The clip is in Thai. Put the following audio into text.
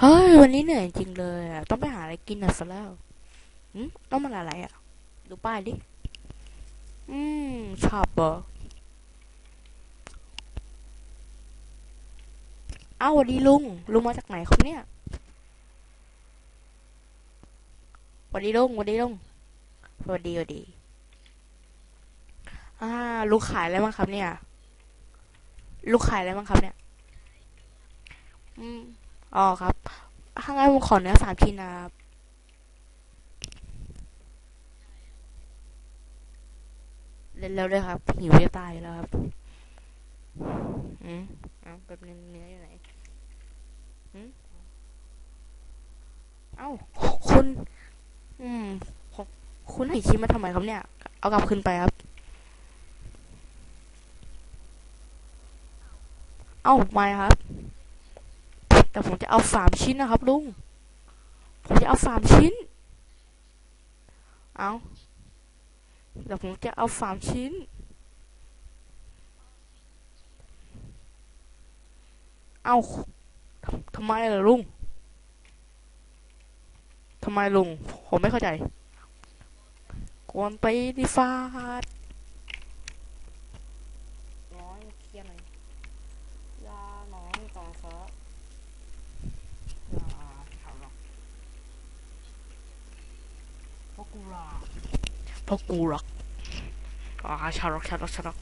เฮ้ย วันนี้เหนื่อยจริงเลยอะต้องไปหาอะไรกินหน่อยซะแล้วอืมต้องมันอะไรอะ ดูป้ายดิ อืม ชอบเบอ เอ้าสวัสดีลุง ลุงมาจากไหนครับเนี่ยสวัสดีลุงสวัสดีลุงสวัสดีสวัสดี อ่าลุงขายอะไรบ้างครับ เนี่ยลุงขายอะไรบ้างครับเนี่ย อืมอ๋อครับถ้างั้นผมขอเนื้อสามชิ้นนะครับเร็วๆเลยครับ หิวจะตายแล้วครับ อืมเอาแบบนเนื้ออยู่ไหนอืมเอ้าคุณ อืมคุณให้ชิ้นมาทำไมครับเนี่ย เอากลับคืนไปครับ เอ้าไม่ครับ แต่ผมจะเอาสามชิ้นนะครับลุง ผมจะเอาสามชิ้น เอาแต่ผมจะเอาสามชิ้น เอาทำทำไมล่ะลุงทำไมลุง ผมไม่เข้าใจกวนตีดิฟาดน้อยเคลียร์หน่อยยาน้อยต่อซะเพราะกูรักเพราะกูรักอ่าชาร็อกชาร็อกชาร็อก